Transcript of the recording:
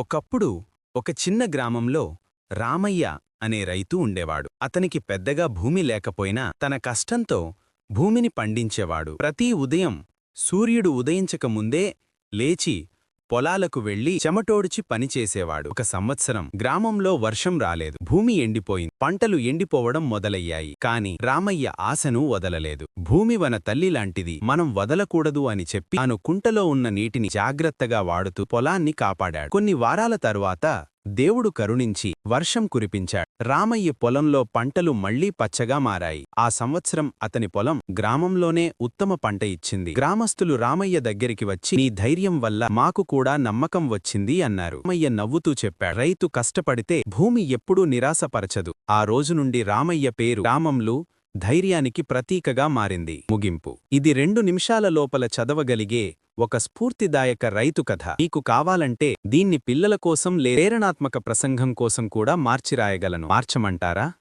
ఒకప్పుడు ఒక చిన్న గ్రామంలో రామయ్య అనే రైతు ఉండేవాడు. అతనికి పెద్దగా భూమి లేకపోయినా తన కష్టంతో భూమిని పండించేవాడు. ప్రతి ఉదయం సూర్యుడు ఉదయించక ముందే లేచి పొలాలకు వెళ్ళి చెమటోడిచి పనిచేసేవాడు ఒక సంవత్సరం గ్రామంలో వర్షం రాలేదు. భూమి ఎండిపోయింది. పంటలు ఎండిపోవడం మొదలయ్యాయి. కాని రామయ్య ఆశను వదలలేదు. భూమి వన తల్లిలాంటిది మనం వదలకూడదు అని చెప్పి తాను కుంటలో ఉన్న నీటిని జాగ్రత్తగా వాడుతూ పొలాన్ని కాపాడాడు. కొన్ని వారాల తరువాత దేవుడు కరుణించి వర్షం కురిపించాడు. రామయ్య పొలంలో పంటలు మళ్ళీ పచ్చగా మారాయి. ఆ సంవత్సరం అతని పొలం గ్రామంలోనే ఉత్తమ పంట ఇచ్చింది. గ్రామస్తులు రామయ్య దగ్గరికి వచ్చి నీ ధైర్యం వల్ల మాకు కూడా నమ్మకం వచ్చింది అన్నారు. రామయ్య నవ్వుతూ చెప్పాడు. రైతు కష్టపడితే భూమి ఎప్పుడూ నిరాశపరచదు. ఆ రోజు నుండి రామయ్య పేరు గ్రామంలో ధైర్యానికి ప్రతీకగా మారింది. ముగింపు. ఇది రెండు నిమిషాల లోపల చదవగలిగే ఒక స్ఫూర్తిదాయక రైతు కథ. మీకు కావాలంటే దీన్ని పిల్లల కోసం లే ప్రేరణాత్మక ప్రసంగం కోసం కూడా మార్చిరాయగలను. మార్చమంటారా?